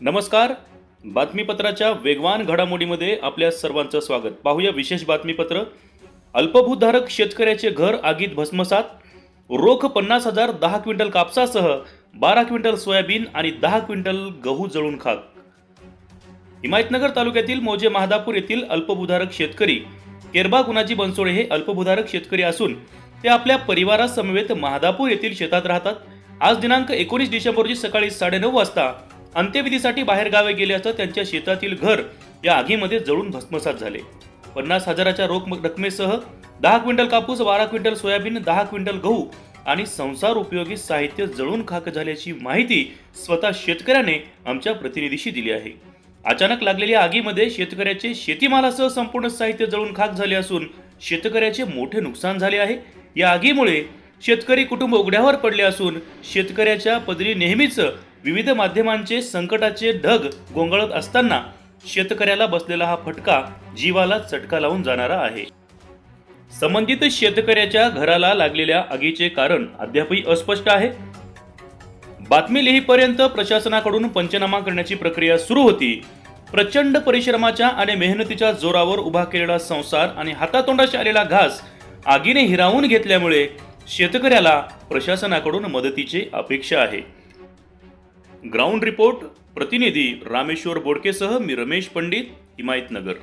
नमस्कार. बातमीपत्राच्या वेगवान घडामोडीमध्ये आपल्या सर्वांचं स्वागत. पाहूया विशेष बातमीपत्र. अल्पभूधारक शेतकऱ्याचे घर आगीत भस्मसात. रोख पन्नास हजार दहा क्विंटल कापसासह बारा क्विंटल सोयाबीन आणि दहा क्विंटल गहू जळून खाक. हिमायतनगर तालुक्यातील मोजे महादापूर येथील अल्पभूधारक शेतकरी केरबा गुणाजी बनसोडे हे अल्पभूधारक शेतकरी असून ते आपल्या परिवारासमवेत महादापूर येथील शेतात राहतात. आज दिनांक एकोणीस डिसेंबर रोजी सकाळी साडेनऊ वाजता अंत्यविधीसाठी बाहेरगावे गेले असता त्यांच्या शेतातील घर या आगीमध्ये जळून भस्मसात झाले. पन्नास हजाराच्या रोख रकमेसह दहा क्विंटल कापूस बारा क्विंटल सोयाबीन दहा क्विंटल गहू आणि संसार उपयोगी साहित्य जळून खाक झाल्याची माहिती स्वतः शेतकऱ्याने आमच्या प्रतिनिधीशी दिली आहे. अचानक लागलेल्या आगीमध्ये शेतकऱ्याचे शेतीमालासह संपूर्ण साहित्य जळून खाक झाले असून शेतकऱ्याचे मोठे नुकसान झाले आहे. या आगीमुळे शेतकरी कुटुंब उघड्यावर पडले असून शेतकऱ्याच्या पदरी नेहमीच विविध माध्यमांचे संकटाचे ढग गोंगळत असताना शेतकऱ्याला बसलेला हा फटका जीवाला चटका लावून जाणारा आहे. संबंधित शेतकऱ्याच्या घराला लागलेल्या आगीचे कारण अद्यापही अस्पष्ट आहे. बातमी लिहीपर्यंत प्रशासनाकडून पंचनामा करण्याची प्रक्रिया सुरू होती. प्रचंड परिश्रमाच्या आणि मेहनतीच्या जोरावर उभा केलेला संसार आणि हातातोंडाशी आलेला घास आगीने हिरावून घेतल्यामुळे शेतकऱ्याला प्रशासनाकडून मदतीची अपेक्षा आहे. ग्राउंड रिपोर्ट प्रतिनिधी रामेश्वर बोडकेसह मी रमेश पंडित हिमायतनगर.